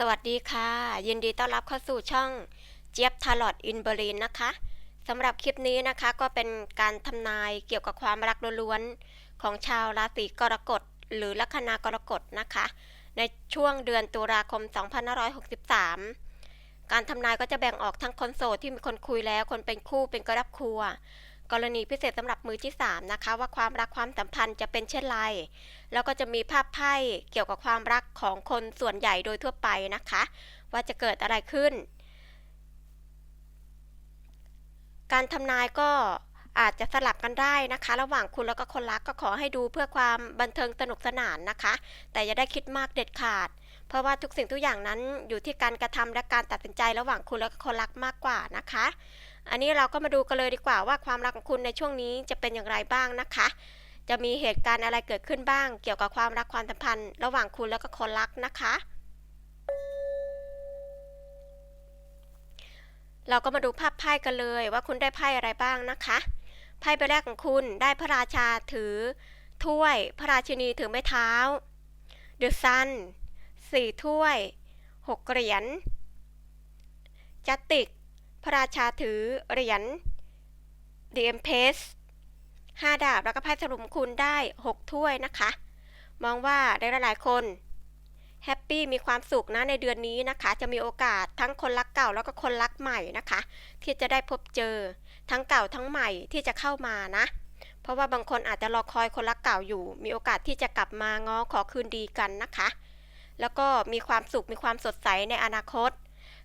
สวัสดีค่ะ ยินดีต้อนรับเข้าสู่ช่องเจี๊ยบทาร์ลอตอินเบอรีนนะคะสำหรับคลิปนี้นะคะก็เป็นการทำนายเกี่ยวกับความรักล้วนๆของชาวราศีกรกฎหรือลัคนากรกฎนะคะ ในช่วงเดือนตุลาคม 2563 การทำนายก็จะแบ่งออกทั้งคนโสดที่มีคนคุยแล้ว คนเป็นคู่เป็นกรับครัว กรณีพิเศษสำหรับมือที่ 3 นะคะ ว่าความรักความสัมพันธ์จะเป็นเช่นไร แล้วก็จะมีภาพไพ่เกี่ยวกับความรักของคนส่วนใหญ่โดยทั่วไปนะคะ ว่าจะเกิดอะไรขึ้น การทำนายก็อาจจะสลับกันได้นะคะ ระหว่างคุณแล้วก็คนรักก็ขอให้ดูเพื่อความบันเทิงสนุกสนานนะคะ แต่อย่าได้คิดมากเด็ดขาด เพราะว่าทุกสิ่งทุกอย่างนั้นอยู่ที่การกระทำและการตัดสินใจระหว่างคุณและคนรักมากกว่านะคะ อันนี้เราก็มาดูกันเลยดีกว่าว่าความรักของคุณในช่วงนี้จะเป็นอย่างไรบ้างนะคะ จะมีเหตุการณ์อะไรเกิดขึ้นบ้าง เกี่ยวกับความรักความสัมพันธ์ ระหว่างคุณแล้วก็คนรักนะคะ เราก็มาดูภาพไพ่กันเลยว่าคุณได้ไพ่อะไรบ้างนะคะไพ่ใบแรกของคุณได้พระราชาถือ ถ้วย พระราชินีถือไม้เท้า The Sun สี่ถ้วยหกเหรียญจัตติก พระราชาถือเหรียญ The Empress ห้าดาบแล้วก็ไพ่สรุปคุณได้หกถ้วยนะคะ มองว่าได้หลายๆคนแฮปปี้มีความสุขนะในเดือนนี้นะคะ จะมีโอกาสทั้งคนรักเก่าแล้วก็คนรักใหม่นะคะ ที่จะได้พบเจอทั้งเก่าทั้งใหม่ที่จะเข้ามานะ เพราะว่าบางคนอาจจะรอคอยคนรักเก่าอยู่ มีโอกาสที่จะกลับมาง้อขอคืนดีกันนะคะ แล้วก็มีความสุขมีความสดใสในอนาคต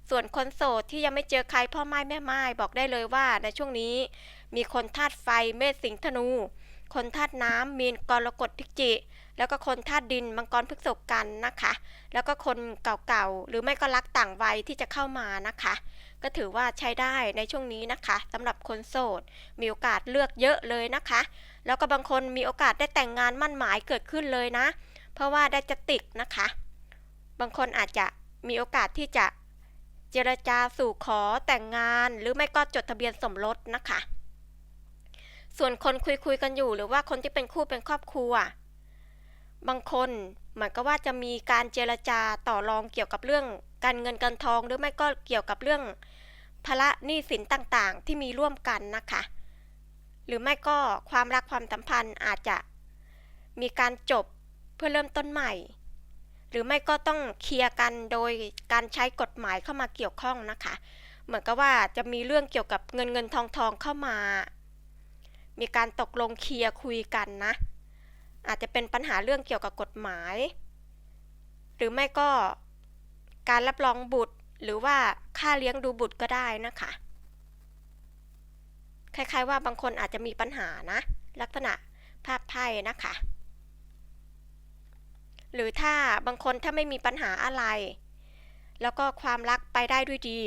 ส่วนคนโสดที่ยังไม่เจอใครพ่อไม้แม่ไม้บอกได้เลยว่าในช่วงนี้ มีคนธาตุไฟเมษสิงห์ธนู คนธาตุน้ำมีนกรกฎพิจิ แล้วก็คนธาตุดินมังกรพฤษภกันนะคะ แล้วก็คนเก่าๆหรือไม่ก็รักต่างวัยที่จะเข้ามานะคะ ก็ถือว่าใช้ได้ในช่วงนี้นะคะสำหรับคนโสด มีโอกาสเลือกเยอะเลยนะคะ แล้วก็บางคนมีโอกาสได้แต่งงานมั่นหมายเกิดขึ้นเลยนะ เพราะว่าได้จะติกนะคะ บางคนอาจจะมีโอกาสที่จะ เจรจาสู่ขอแต่งงานหรือไม่ก็จดทะเบียนสมรสนะคะ ส่วนคนคุยคุยกันอยู่หรือว่าคนที่เป็นคู่เป็นครอบครัว บางคนเหมือนกับว่าจะมีการเจรจาต่อรองเกี่ยวกับเรื่อง การเงินการทองหรือไม่ก็เกี่ยวกับเรื่องภาระหนี้สินต่างๆ ที่มีร่วมกันนะคะ หรือไม่ก็ความรักความสัมพันธ์อาจจะมีการจบเพื่อเริ่มต้นใหม่ หรือไม่ก็ต้องเคลียร์กันโดยการใช้กฎหมายเข้ามาเกี่ยวข้องนะคะ เหมือนกับว่าจะมีเรื่องเกี่ยวกับเงินเงินทองทองเข้ามา มีการตกลงเคลียร์คุยกันนะ อาจจะเป็นปัญหาเรื่องเกี่ยวกับกฎหมาย หรือไม่ก็การรับรองบุตรหรือว่าค่าเลี้ยงดูบุตรก็ได้นะคะ คล้ายๆว่าบางคนอาจจะมีปัญหานะ ลักษณะภาพไพ่นะคะ หรือถ้าบางคนถ้าไม่มีปัญหาอะไร แล้วก็ความรักไปได้ด้วยดี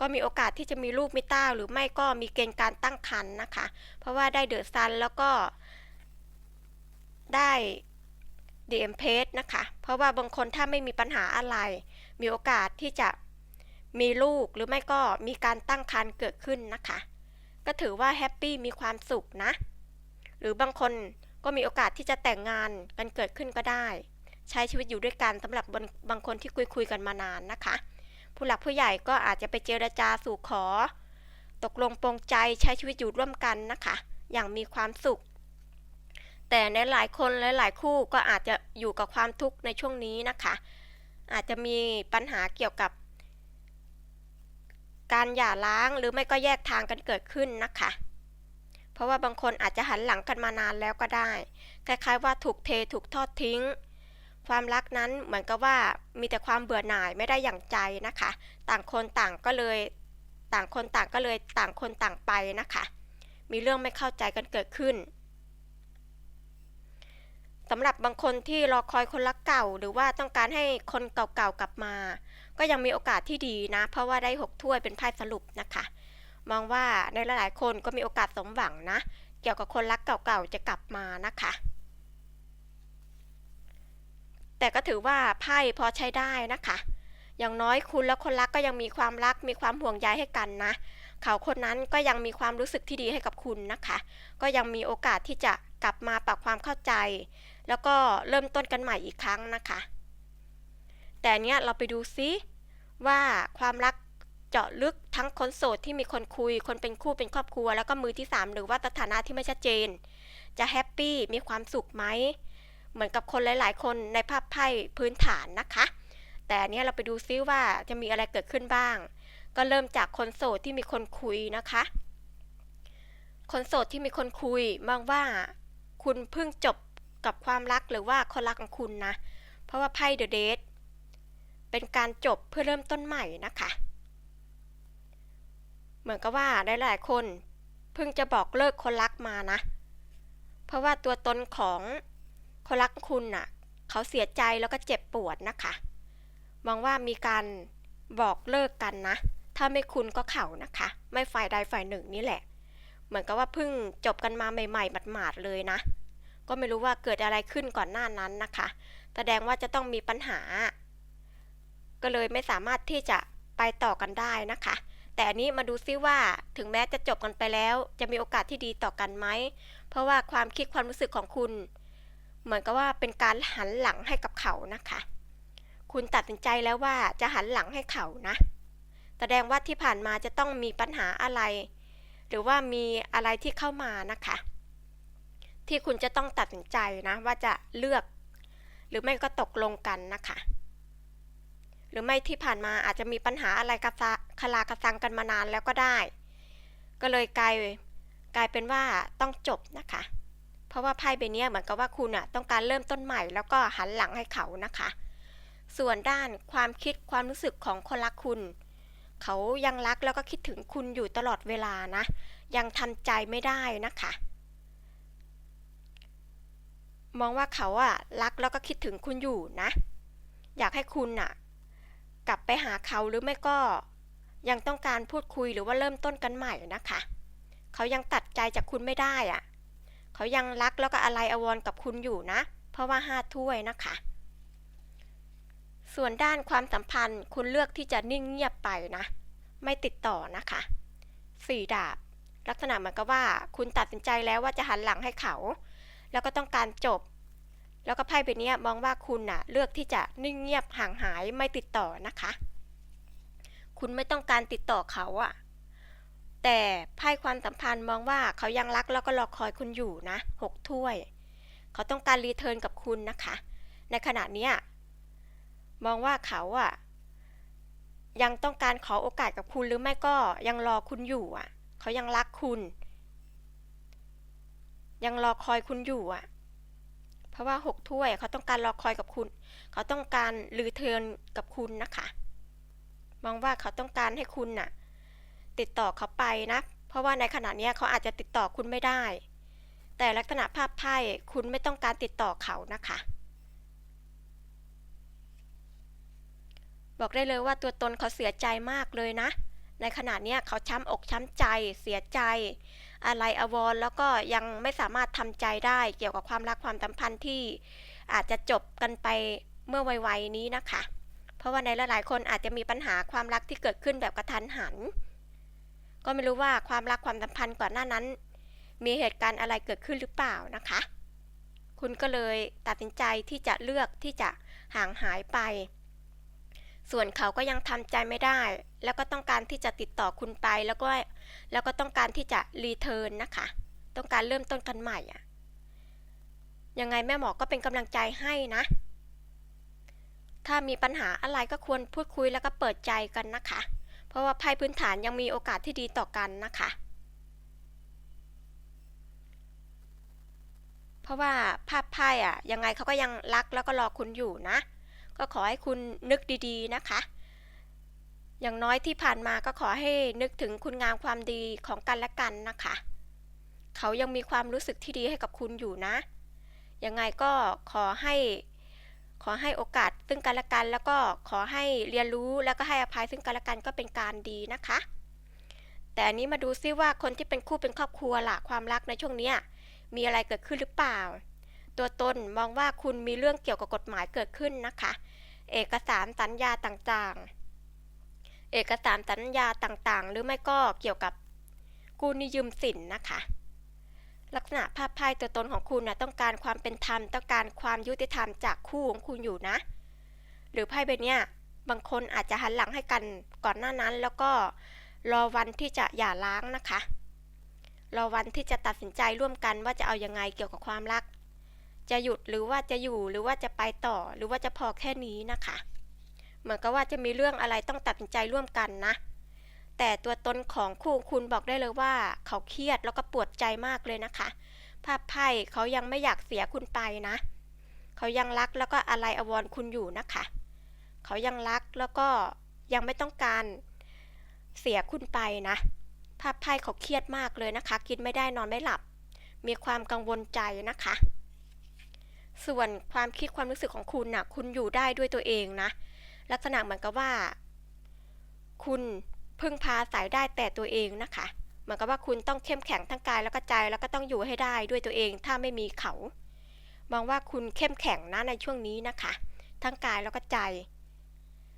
ก็มีโอกาสที่จะมีลูกมีเต้าหรือไม่ก็มีเกณฑ์การตั้งครรภ์นะคะ เพราะว่าได้เดอะซันแล้วก็ได้ดีเอ็มเพสนะคะ เพราะว่าบางคนถ้าไม่มีปัญหาอะไร มีโอกาสที่จะมีลูกหรือไม่ก็มีการตั้งครรภ์เกิดขึ้นนะคะ ก็ถือว่าแฮปปี้มีความสุขนะ หรือบางคนก็มีโอกาสที่จะแต่งงานกันเกิดขึ้นก็ได้ ใช้ชีวิตอยู่ด้วยกันสำหรับบางบางคนที่คุยคุยกันมานานนะคะ ผู้หลักผู้ใหญ่ก็อาจจะไปเจรจาสู่ขอ ตกลงปรงใจใช้ชีวิตอยู่ร่วมกันนะคะ อย่างมีความสุข แต่ในหลายคนและหลายคู่ก็อาจจะอยู่กับความทุกข์ในช่วงนี้นะคะ อาจจะมีปัญหาเกี่ยวกับ การหย่าร้างหรือไม่ก็แยกทางกันเกิดขึ้นนะคะเพราะว่าบางคนอาจจะหันหลังกันมานานแล้วก็ได้ คล้ายๆว่าถูกเทถูกทอดทิ้ง ความรักนั้นเหมือนกับว่ามีแต่ความเบื่อหน่ายไม่ได้อย่างใจนะคะ ต่างคนต่างก็เลยต่างคนต่างก็เลยต่างคนต่างไปนะคะ มีเรื่องไม่เข้าใจกันเกิดขึ้นสำหรับบางคนที่รอคอยคนรักเก่า หรือว่าต้องการให้คนเก่าๆกลับมา ก็ยังมีโอกาสที่ดีนะ เพราะว่าได้หกถ้วยเป็นไพ่สรุปนะคะ มองว่าในหลายๆคนก็มีโอกาสสมหวังนะ เกี่ยวกับคนรักเก่าๆจะกลับมานะคะ แต่ก็ถือว่าไพ่พอใช้ได้นะคะ อย่างน้อยคุณและคนรักก็ยังมีความรักมีความห่วงใยให้กันนะ เขาคนนั้นก็ยังมีความรู้สึกที่ดีให้กับคุณนะคะ ก็ยังมีโอกาสที่จะกลับมาปรับความเข้าใจ แล้วก็เริ่มต้นกันใหม่อีกครั้งนะคะ แต่เนี้ยเราไปดูซิว่าความรักเจาะลึกทั้งคนโสดที่มีคนคุย คนเป็นคู่เป็นครอบครัว แล้วก็มือที่สามหรือว่าสถานะที่ไม่ชัดเจน จะแฮปปี้มีความสุขไหม เหมือนกับคนหลาย ๆ คนในภาพไพ่พื้นฐานนะคะ แต่อันเนี้ยเราไปดูซิว่าจะมีอะไรเกิดขึ้นบ้าง ก็เริ่มจากคนโสดที่มีคนคุยนะคะ คนโสดที่มีคนคุยมองว่าคุณเพิ่งจบกับความรักหรือว่าคนรักของคุณนะ เพราะว่าไพ่เดอะเดทเป็นการจบเพื่อเริ่มต้นใหม่นะคะ เหมือนกับว่าหลายๆคนเพิ่งจะบอกเลิกคนรักมานะ เพราะว่าตัวตนของ คนรักคุณน่ะ เขาเสียใจแล้วก็เจ็บปวดนะคะ มองว่ามีการบอกเลิกกันนะ ถ้าไม่คุณก็เขานะคะ ไม่ฝ่ายใดฝ่ายหนึ่งนี่แหละ เหมือนกับว่าเพิ่งจบกันมาใหม่ๆหมาดๆเลยนะ ก็ไม่รู้ว่าเกิดอะไรขึ้นก่อนหน้านั้นนะคะ แสดงว่าจะต้องมีปัญหา ก็เลยไม่สามารถที่จะไปต่อกันได้นะคะ แต่อันนี้มาดูซิว่าถึงแม้จะจบกันไปแล้ว จะมีโอกาสที่ดีต่อกันไหม เพราะว่าความคิดความรู้สึกของคุณ เหมือนกับว่าเป็นการหันหลังให้กับเขานะคะ คุณตัดสินใจแล้วว่าจะหันหลังให้เขานะ แสดงว่าที่ผ่านมาจะต้องมีปัญหาอะไร หรือว่ามีอะไรที่เข้ามานะคะ ที่คุณจะต้องตัดสินใจนะว่าจะเลือก หรือไม่ก็ตกลงกันนะคะ หรือไม่ที่ผ่านมาอาจจะมีปัญหาอะไรกระซะคลากระซังกันมานานแล้วก็ได้ ก็เลยกลายกลายเป็นว่าต้องจบนะคะ ราะว่าไพ่ใบนี้เหมือนกับว่าคุณอะต้องการเริ่มต้นใหม่แล้วก็หันหลังให้เขานะคะ ส่วนด้านความคิดความรู้สึกของคนรักคุณ เขายังรักแล้วก็คิดถึงคุณอยู่ตลอดเวลานะ ยังทำใจไม่ได้นะคะ มองว่าเขาอะรักแล้วก็คิดถึงคุณอยู่นะ อยากให้คุณอะกลับไปหาเขาหรือไม่ก็ยังต้องการพูดคุยหรือว่าเริ่มต้นกันใหม่นะคะ เขายังตัดใจจากคุณไม่ได้อะ เขายังรักแล้วก็อะไรอววรกับคุณอยู่นะ เพราะว่าห้าถ้วยนะคะ ส่วนด้านความสัมพันธ์คุณเลือกที่จะนิ่งเงียบไปนะ ไม่ติดต่อนะคะสี่ดาบ ลักษณะเหมือนกับว่า คุณตัดสินใจแล้วว่าจะหันหลังให้เขา แล้วก็ต้องการจบ แล้วก็ไพ่ใบนี้มองว่าคุณน่ะ เลือกที่จะนิ่งเงียบห่างหายไม่ติดต่อนะคะ คุณไม่ต้องการติดต่อเขาอะ แต่ไพ่ความสัมพันธ์มองว่าเขายังรักแล้วก็รอคอยคุณอยู่นะหกถ้วย เขาต้องการรีเทิร์นกับคุณนะคะ ในขณะนี้มองว่าเขาอะยังต้องการขอโอกาสกับคุณหรือไม่ก็ยังรอคุณอยู่อะเขายังรักคุณ ยังรอคอยคุณอยู่อะเพราะว่าหกถ้วยเขาต้องการรอคอยกับคุณ เขาต้องการรีเทิร์นกับคุณนะคะ มองว่าเขาต้องการให้คุณน่ะ ติดต่อเขาไปนะ เพราะว่าในขณะนี้เขาอาจจะติดต่อคุณไม่ได้ แต่ลักษณะภาพไพ่คุณไม่ต้องการติดต่อเขานะคะ บอกได้เลยว่าตัวตนเขาเสียใจมากเลยนะ ในขณะนี้เขาช้ำอกช้ำใจ เสียใจ อะไรอาวรณ์แล้วก็ยังไม่สามารถทำใจได้เกี่ยวกับความรักความสัมพันธ์ที่อาจจะจบกันไปเมื่อไวๆนี้นะคะ เพราะว่าในหลายๆ คนอาจจะมีปัญหาความรักที่เกิดขึ้นแบบกระทันหัน ก็ไม่รู้ว่าความรักความสัมพันธ์ก่อนหน้านั้น มีเหตุการณ์อะไรเกิดขึ้นหรือเปล่านะคะ คุณก็เลยตัดสินใจที่จะเลือกที่จะห่างหายไป ส่วนเขาก็ยังทำใจไม่ได้ แล้วก็ต้องการที่จะติดต่อคุณไปแล้วก็แล้วก็ต้องการที่จะรีเทิร์นนะคะ ต้องการเริ่มต้นกันใหม่อะยังไงแม่หมอก็เป็นกำลังใจให้นะ ถ้ามีปัญหาอะไรก็ควรพูดคุยแล้วก็เปิดใจกันนะคะ ราะว่าไพ่พื้นฐานยังมีโอกาสที่ดีต่อกันนะคะ เพราะว่าภาพไพ่อะยังไงเขาก็ยังรักแล้วก็รอคุณอยู่นะ ก็ขอให้คุณนึกดีๆนะคะ อย่างน้อยที่ผ่านมาก็ขอให้นึกถึงคุณงามความดีของกันและกันนะคะ เขายังมีความรู้สึกที่ดีให้กับคุณอยู่นะ ยังไงก็ขอให้ ขอให้โอกาสซึ่งกันและกัน แล้วก็ขอให้เรียนรู้แล้วก็ให้อภัยซึ่งกันและกันก็เป็นการดีนะคะ แต่อันนี้มาดูซิว่าคนที่เป็นคู่เป็นครอบครัวล่ะความรักในช่วงเนี้ยมีอะไรเกิดขึ้นหรือเปล่า ตัวตนมองว่าคุณมีเรื่องเกี่ยวกับกฎหมายเกิดขึ้นนะคะ เอกสารสัญญาต่างๆ เอกสารสัญญาต่างๆ หรือไม่ก็เกี่ยวกับกู้นิยืมสินนะคะ ลักษณะภาพไพ่ตัวตนของคุณนะต้องการความเป็นธรรม ต้องการความยุติธรรมจากคู่ของคุณอยู่นะ หรือไพ่ใบเนี้ยบางคนอาจจะหันหลังให้กันก่อนหน้านั้น แล้วก็รอวันที่จะหย่าร้างนะคะ รอวันที่จะตัดสินใจร่วมกันว่าจะเอายังไงเกี่ยวกับความรัก จะหยุดหรือว่าจะอยู่หรือว่าจะไปต่อหรือว่าจะพอแค่นี้นะคะ เหมือนกับว่าจะมีเรื่องอะไรต้องตัดสินใจร่วมกันนะ แต่ตัวตนของคู่คุณบอกได้เลยว่า เขาเครียดแล้วก็ปวดใจมากเลยนะคะ ภาพไพ่เขายังไม่อยากเสียคุณไปนะ เขายังรักแล้วก็อะไรอววรคุณอยู่นะคะ เขายังรักแล้วก็ยังไม่ต้องการเสียคุณไปนะ ภาพไพ่เขาเครียดมากเลยนะคะ กินไม่ได้นอนไม่หลับ มีความกังวลใจนะคะ ส่วนความคิดความรู้สึกของคุณนะ่ะ คุณอยู่ได้ด้วยตัวเองนะ ลักษณะเหมือนกับว่า คุณ พึ่งพาอายได้แต่ตัวเองนะคะเหมือนกับว่าคุณต้องเข้มแข็งทั้งกายแล้วก็ใจแล้วก็ต้องอยู่ให้ได้ด้วยตัวเองถ้าไม่มีเขา มองว่าคุณเข้มแข็งนะในช่วงนี้นะคะ ทั้งกายแล้วก็ใจ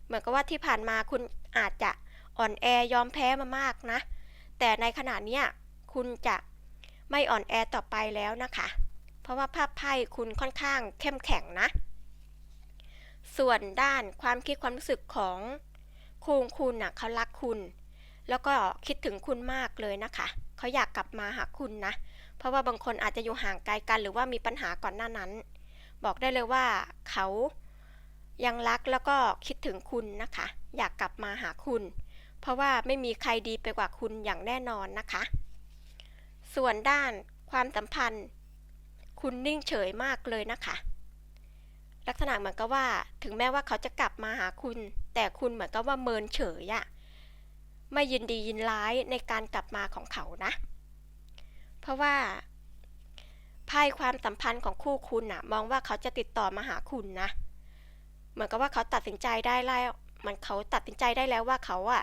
เหมือนกับว่าที่ผ่านมาคุณอาจจะอ่อนแอยอมแพ้มามากนะ แต่ในขณะนี้คุณจะไม่อ่อนแอต่อไปแล้วนะคะ เพราะว่าภาพไพ่คุณค่อนข้างเข้มแข็งนะ ส่วนด้านความคิดความรู้สึกของ คู่คุณน่ะเขารักคุณ แล้วก็คิดถึงคุณมากเลยนะคะเขาอยากกลับมาหาคุณนะ เพราะว่าบางคนอาจจะอยู่ห่างไกลกัน หรือว่ามีปัญหาก่อนหน้านั้น บอกได้เลยว่าเขายังรักแล้วก็คิดถึงคุณนะคะ อยากกลับมาหาคุณ เพราะว่าไม่มีใครดีไปกว่าคุณอย่างแน่นอนนะคะ ส่วนด้านความสัมพันธ์ คุณนิ่งเฉยมากเลยนะคะ ลักษณะเหมือนกับว่า ถึงแม้ว่าเขาจะกลับมาหาคุณ แต่คุณเหมือนกับว่าเมินเฉยอะไม่ยินดียินร้ายในการกลับมาของเขานะ เพราะว่าไพ่ความสัมพันธ์ของคู่คุณน่ะมองว่าเขาจะติดต่อมาหาคุณนะ เหมือนกับว่าเขาตัดสินใจได้แล้วมันเขาตัดสินใจได้แล้วว่าเขาอะ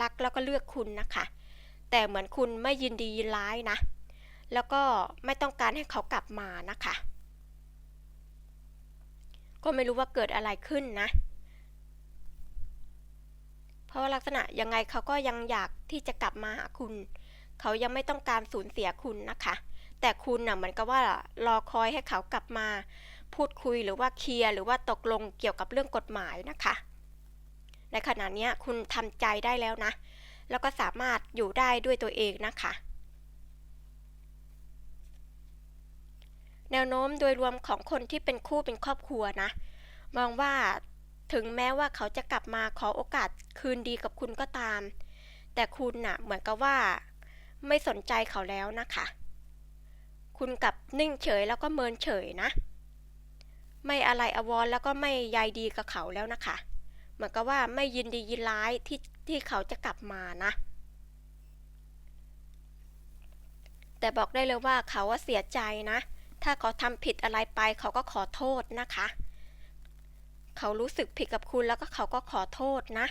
รักแล้วก็เลือกคุณนะคะ แต่เหมือนคุณไม่ยินดียินร้ายนะ แล้วก็ไม่ต้องการให้เขากลับมานะคะ ก็ไม่รู้ว่าเกิดอะไรขึ้นนะ เพราะว่าลักษณะยังไงเขาก็ยังอยากที่จะกลับมาหาคุณ เขายังไม่ต้องการสูญเสียคุณนะคะ แต่คุณน่ะเหมือนกับว่ารอคอยให้เขากลับมา พูดคุยหรือว่าเคลียร์หรือว่าตกลงเกี่ยวกับเรื่องกฎหมายนะคะ ในขณะนี้คุณทำใจได้แล้วนะ แล้วก็สามารถอยู่ได้ด้วยตัวเองนะคะ แนวโน้มโดยรวมของคนที่เป็นคู่เป็นครอบครัวนะ มองว่าถึงแม้ว่าเขาจะกลับมาขอโอกาสคืนดีกับคุณก็ตาม แต่คุณน่ะเหมือนกับว่า ไม่สนใจเขาแล้วนะคะ คุณกลับนิ่งเฉยแล้วก็เมินเฉยนะ ไม่อะไรอววรแล้วก็ไม่ใยดีกับเขาแล้วนะคะ เหมือนกับว่าไม่ยินดียินร้ายที่ที่เขาจะกลับมานะแต่บอกได้เลยว่าเขาว่าเสียใจนะ ถ้าเขาทำผิดอะไรไปเขาก็ขอโทษนะคะ เขารู้สึกผิดกับคุณแล้วก็เขาก็ขอโทษนะ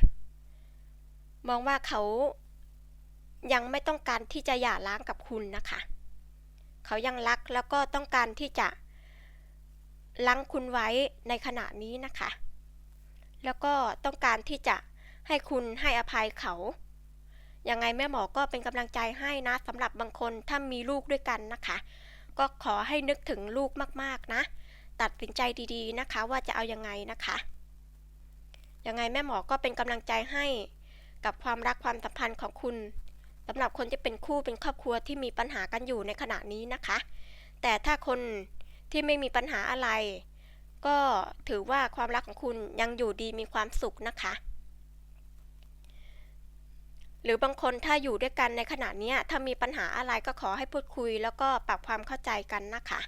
มองว่าเขายังไม่ต้องการที่จะหย่าร้างกับคุณนะคะ เขายังรักแล้วก็ต้องการที่จะลังคุณไว้ในขณะนี้นะคะ แล้วก็ต้องการที่จะให้คุณให้อภัยเขา ยังไงแม่หมอก็เป็นกำลังใจให้นะสำหรับบางคนถ้ามีลูกด้วยกันนะคะ ก็ขอให้นึกถึงลูกมากๆนะ ตัดสินใจดีๆนะคะ ว่าจะเอายังไงนะคะ ยังไงแม่หมอก็เป็นกำลังใจให้กับความรักความสัมพันธ์ของคุณสำหรับคนที่เป็นคู่เป็นครอบครัวที่มีปัญหากันอยู่ในขณะนี้นะคะ แต่ถ้าคนที่ไม่มีปัญหาอะไร ก็ถือว่าความรักของคุณยังอยู่ดีมีความสุขนะคะ หรือบางคนถ้าอยู่ด้วยกันในขณะนี้ถ้ามีปัญหาอะไรก็ขอให้พูดคุย แล้วก็ปรับความเข้าใจกันนะคะ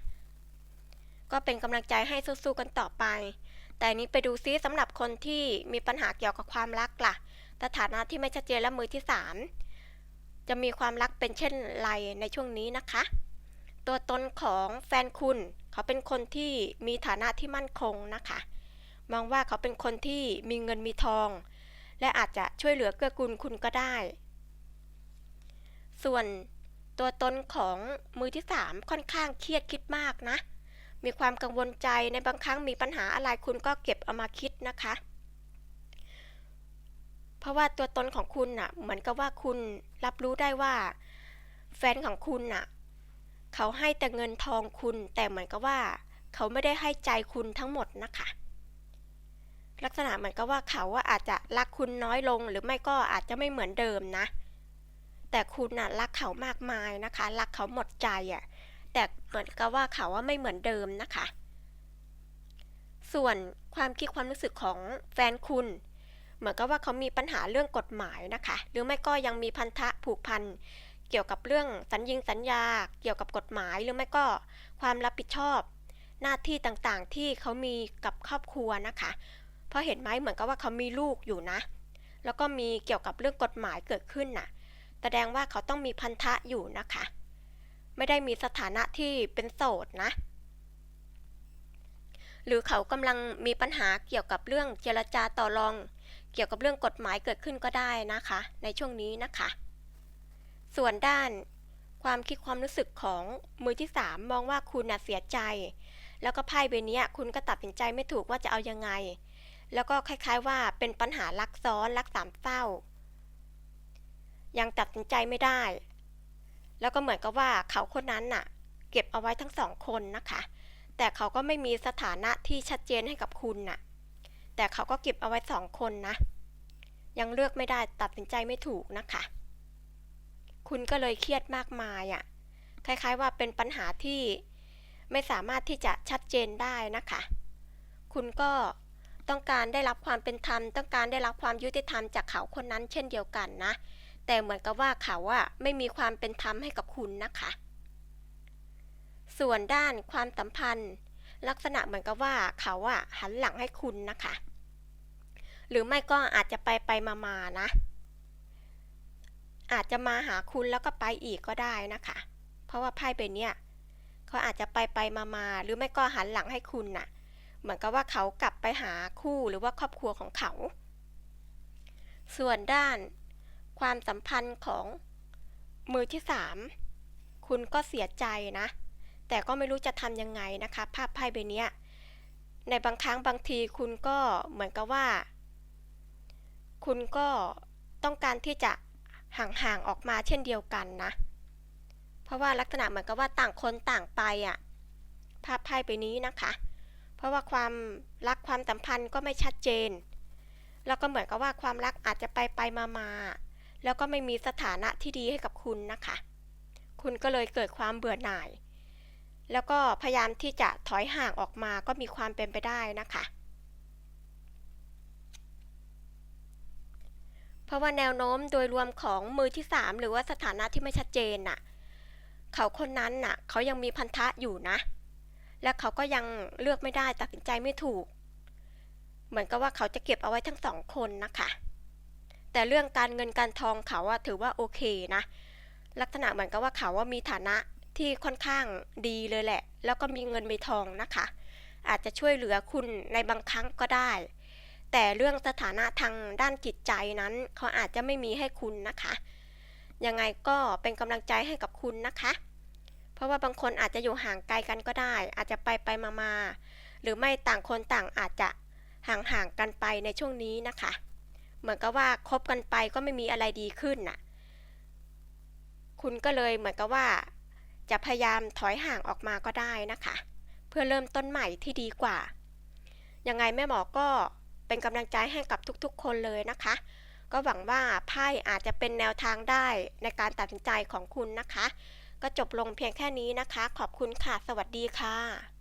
ก็เป็นกำลังใจให้สู้ๆกันต่อไป แต่นี้ไปดูซิสำหรับคนที่มีปัญหาเกี่ยวกับความรักล่ะสถานะที่ไม่ชัดเจนและมือที่สามจะมีความรักเป็นเช่นไรในช่วงนี้นะคะ ตัวตนของแฟนคุณ เขาเป็นคนที่มีฐานะที่มั่นคงนะคะ มองว่าเขาเป็นคนที่มีเงินมีทอง และอาจจะช่วยเหลือเกื้อกูลคุณก็ได้ ส่วนตัวตนของมือที่สามค่อนข้างเครียดคิดมากนะ มีความกังวลใจในบางครั้งมีปัญหาอะไรคุณก็เก็บเอามาคิดนะคะ เพราะว่าตัวตนของคุณน่ะ เหมือนกับว่าคุณรับรู้ได้ว่า แฟนของคุณน่ะ เขาให้แต่เงินทองคุณ แต่เหมือนกับว่า เขาไม่ได้ให้ใจคุณทั้งหมดนะคะ ลักษณะเหมือนกับว่าเขาอะอาจจะรักคุณน้อยลง หรือไม่ก็อาจจะไม่เหมือนเดิมนะ แต่คุณน่ะรักเขามากมายนะคะ รักเขาหมดใจอะ แต่เหมือนกับว่าเขาว่าไม่เหมือนเดิมนะคะ ส่วนความคิดความรู้สึกของแฟนคุณ เหมือนกับว่าเขามีปัญหาเรื่องกฎหมายนะคะ หรือไม่ก็ยังมีพันธะผูกพันเกี่ยวกับเรื่องสัญญิงสัญญา เกี่ยวกับกฎหมายหรือไม่ก็ความรับผิดชอบ หน้าที่ต่างๆที่เขามีกับครอบครัวนะคะ เพราะเห็นไหมเหมือนกับว่าเขามีลูกอยู่นะ แล้วก็มีเกี่ยวกับเรื่องกฎหมายเกิดขึ้นน่ะ แสดงว่าเขาต้องมีพันธะอยู่นะคะ ไม่ได้มีสถานะที่เป็นโสดนะ หรือเขากำลังมีปัญหาเกี่ยวกับเรื่องเจรจาต่อรอง เกี่ยวกับเรื่องกฎหมายเกิดขึ้นก็ได้นะคะ ในช่วงนี้นะคะ ส่วนด้านความคิดความรู้สึกของมือที่สามมองว่าคุณน่ะเสียใจ แล้วก็ไพ่ใบนี้คุณก็ตัดสินใจไม่ถูกว่าจะเอายังไง แล้วก็คล้ายๆว่าเป็นปัญหารักซ้อนรักสามเศร้า ยังตัดสินใจไม่ได้ แล้วก็เหมือนกับว่าเขาคนนั้นน่ะ เก็บเอาไว้ทั้งสองคนนะคะ แต่เขาก็ไม่มีสถานะที่ชัดเจนให้กับคุณน่ะ แต่เขาก็เก็บเอาไว้สองคนนะ ยังเลือกไม่ได้ตัดสินใจไม่ถูกนะคะ คุณก็เลยเครียดมากมายอะ่ะ คล้ายๆว่าเป็นปัญหาที่ไม่สามารถที่จะชัดเจนได้นะคะ คุณก็ ต้องการได้รับความเป็นธรรม ต้องการได้รับความยุติธรรมจากเขาคนนั้น เช่นเดียวกันนะ แต่เหมือนกับว่าเขาอะไม่มีความเป็นธรรมให้กับคุณนะคะ ส่วนด้านความสัมพันธ์ ลักษณะเหมือนกับว่าเขาอะหันหลังให้คุณนะคะ หรือไม่ก็อาจจะไปไปมามานะ อาจจะมาหาคุณแล้วก็ไปอีกก็ได้นะคะ เพราะว่าไพ่ใบเนี้ยเขาอาจจะไปไปมามาหรือไม่ก็หันหลังให้คุณน่ะ เหมือนกับว่าเขากลับไปหาคู่หรือว่าครอบครัวของเขา ส่วนด้านความสัมพันธ์ของมือที่สามคุณก็เสียใจนะ แต่ก็ไม่รู้จะทำยังไงนะคะ ภาพไพ่ใบเนี้ยในบางครั้งบางทีคุณก็เหมือนกับว่า คุณก็ต้องการที่จะห่างๆออกมาเช่นเดียวกันนะ เพราะว่าลักษณะเหมือนกับว่าต่างคนต่างไปอะ่ะ ภาพไพ่ใบนี้นะคะ เพราะว่าความรักความสัมพันธ์ก็ไม่ชัดเจน แล้วก็เหมือนกับว่าความรักอาจจะไปไปมามาแล้วก็ไม่มีสถานะที่ดีให้กับคุณนะคะ คุณก็เลยเกิดความเบื่อหน่าย แล้วก็พยายามที่จะถอยห่างออกมาก็มีความเป็นไปได้นะคะ เพราะว่าแนวโน้มโดยรวมของมือที่สามหรือว่าสถานะที่ไม่ชัดเจนน่ะ เขาคนนั้นน่ะ เขายังมีพันธะอยู่นะ และเขาก็ยังเลือกไม่ได้ตัดสินใจไม่ถูก เหมือนกับว่าเขาจะเก็บเอาไว้ทั้งสองคนนะคะ แต่เรื่องการเงินการทองเขาอะถือว่าโอเคนะ ลักษณะเหมือนกับว่าเขาว่ามีฐานะที่ค่อนข้างดีเลยแหละ แล้วก็มีเงินมีทองนะคะ อาจจะช่วยเหลือคุณในบางครั้งก็ได้ แต่เรื่องสถานะทางด้านจิตใจนั้น เขาอาจจะไม่มีให้คุณนะคะ ยังไงก็เป็นกำลังใจให้กับคุณนะคะ เพราะว่าบางคนอาจจะอยู่ห่างไกลกันก็ได้ อาจจะไปไปมามาหรือไม่ต่างคนต่างอาจจะห่างๆกันไปในช่วงนี้นะคะ เหมือนกับว่าคบกันไปก็ไม่มีอะไรดีขึ้นน่ะ คุณก็เลยเหมือนกับว่า จะพยายามถอยห่างออกมาก็ได้นะคะ เพื่อเริ่มต้นใหม่ที่ดีกว่า ยังไงแม่หมอก็เป็นกำลังใจให้กับทุกๆ คนเลยนะคะ ก็หวังว่าไพ่อาจจะเป็นแนวทางได้ในการตัดสินใจของคุณนะคะ ก็จบลงเพียงแค่นี้นะคะ ขอบคุณค่ะ สวัสดีค่ะ